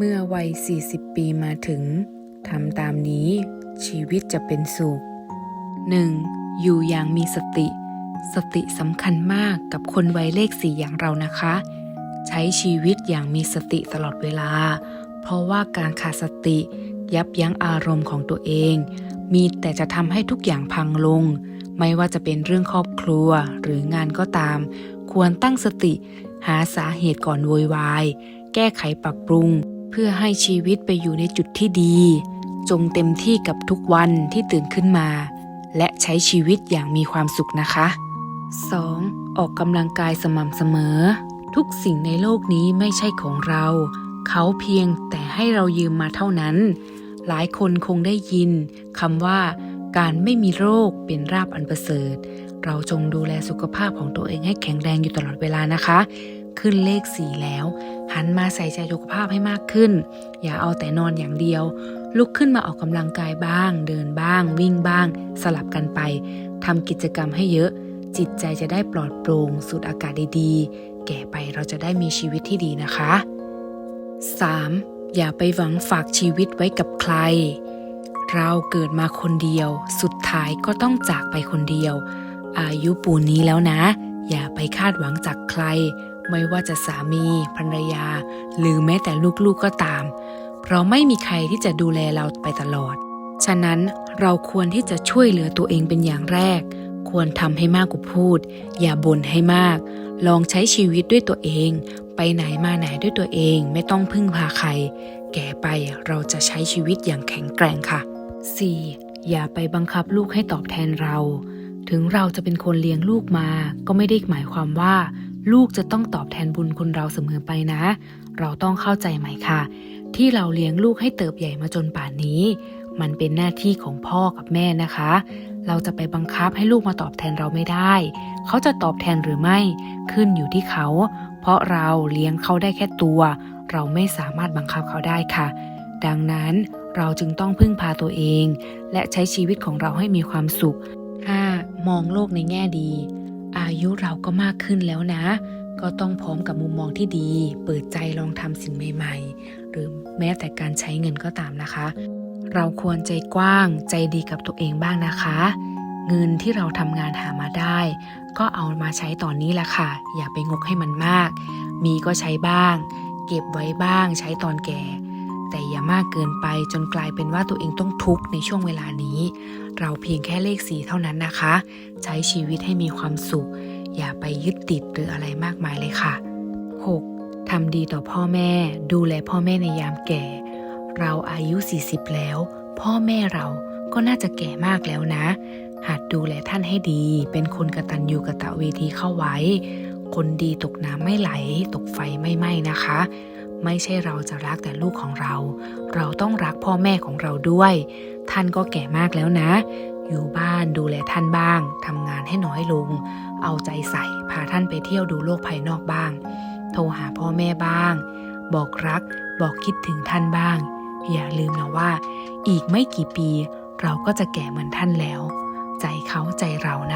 เมื่อวัย 40 ปีมาถึงทำตามนี้ชีวิตจะเป็นสุข 1. อยู่อย่างมีสติ สติสำคัญมากกับคนวัยเลขสี่อย่างเรานะคะ ใช้ชีวิตอย่างมีสติตลอดเวลา เพราะว่าการขาดสติยับยั้งอารมณ์ของตัวเอง มีแต่จะทำให้ทุกอย่างพังลง ไม่ว่าจะเป็นเรื่องครอบครัวหรืองานก็ตาม ควรตั้งสติ หาสาเหตุก่อนโวยวาย แก้ไขปรับปรุง เพื่อให้ชีวิตไปอยู่ในจุดที่ดี จงเต็มที่กับทุกวันที่ตื่นขึ้นมา และใช้ชีวิตอย่างมีความสุขนะคะ 2. ออกกำลังกายสม่ำเสมอ ทุกสิ่งในโลกนี้ไม่ใช่ของเรา เขาเพียงแต่ให้เรายืมมาเท่านั้น หลายคนคงได้ยินคำว่า การไม่มีโรคเป็นราบอันประเสริฐ เราจงดูแลสุขภาพของตัวเองให้แข็งแรงอยู่ตลอดเวลานะคะ ขึ้นเลขสี่แล้ว หันมาใส่ใจสุขภาพให้มากขึ้น อย่าเอาแต่นอนอย่างเดียว ลุกขึ้นมาออกกำลังกายบ้าง เดินบ้าง วิ่งบ้าง สลับกันไปทำกิจกรรมให้เยอะ จิตใจจะได้ปลอดโปร่งสูดอากาศดีๆ แก่ไปเราจะได้มีชีวิตที่ดีนะคะ 3. อย่าไปหวังฝากชีวิตไว้กับใคร เราเกิดมาคนเดียว สุดท้ายก็ต้องจากไปคนเดียว อายุปูนนี้แล้วนะ อย่าไปคาดหวังจากใคร ไม่ว่าจะสามีภรรยา หรือแม้แต่ลูกๆก็ตาม เพราะไม่มีใครที่จะดูแลเราไปตลอด ฉะนั้นเราควรที่จะช่วยเหลือตัวเองเป็นอย่างแรก ควรทำให้มากกว่าพูด อย่าบ่นให้มาก ลองใช้ชีวิตด้วยตัวเอง ไปไหนมาไหนด้วยตัวเอง ไม่ต้องพึ่งพาใคร แก่ไปเราจะใช้ชีวิตอย่างแข็งแกร่งค่ะ 4. อย่าไปบังคับลูกให้ตอบแทนเรา ถึงเราจะเป็นคนเลี้ยงลูกมา ก็ไม่ได้หมายความว่า ลูกจะต้องตอบแทนบุญคุณเราเสมอไปนะ เราต้องเข้าใจไหมค่ะ ที่เราเลี้ยงลูกให้เติบใหญ่มาจนป่านนี้ มันเป็นหน้าที่ของพ่อกับแม่นะคะ เราจะไปบังคับให้ลูกมาตอบแทนเราไม่ได้ เขาจะตอบแทนหรือไม่ขึ้นอยู่ที่เขา เพราะเราเลี้ยงเขาได้แค่ตัว เราไม่สามารถบังคับเขาได้ค่ะ ดังนั้นเราจึงต้องพึ่งพาตัวเอง และใช้ชีวิตของเราให้มีความสุข 5. มองโลกในแง่ดี อายุเราก็มากขึ้นแล้วนะ ก็ต้องพร้อมกับมุมมองที่ดี เปิดใจลองทำสิ่งใหม่ ๆ หรือแม้แต่การใช้เงินก็ตามนะคะ เราควรใจกว้างใจดีกับตัวเองบ้างนะคะ เงินที่เราทำงานหามาได้ ก็เอามาใช้ตอนนี้แหละค่ะ อย่าไปงกให้มันมาก มีก็ใช้บ้าง เก็บไว้บ้างใช้ตอนแก่ แต่อย่ามากเกินไปจนกลายเป็นว่าตัวเองต้องทุกข์ในช่วงเวลานี้ เราเพียงแค่เลขสีเท่านั้นนะคะ ใช้ชีวิตให้มีความสุข อย่าไปยึดติดหรืออะไรมากมายเลยค่ะ 6. ทำดีต่อพ่อแม่ ดูแลพ่อแม่ในยามแก่ เราอายุ 40 แล้ว พ่อแม่เราก็น่าจะแก่มากแล้วนะ หัดดูแลท่านให้ดี เป็นคนกตัญญูกะตเวทีเข้าไว้ คนดีตกน้ำไม่ไหล ตกไฟไม่ไหม้นะคะ ไม่ใช่เราจะรักแต่ลูกของเรา เราต้องรักพ่อแม่ของเราด้วย ท่านก็แก่มากแล้วนะ อยู่บ้านดูแลท่านบ้างทำงานให้น้อยลง เอาใจใส่พาท่านไปเที่ยวดูโลกภายนอกบ้าง โทรหาพ่อแม่บ้าง บอกรัก บอกคิดถึงท่านบ้าง อย่าลืมนะว่า อีกไม่กี่ปี เราก็จะแก่เหมือนท่านแล้ว ใจเขาใจเรานะ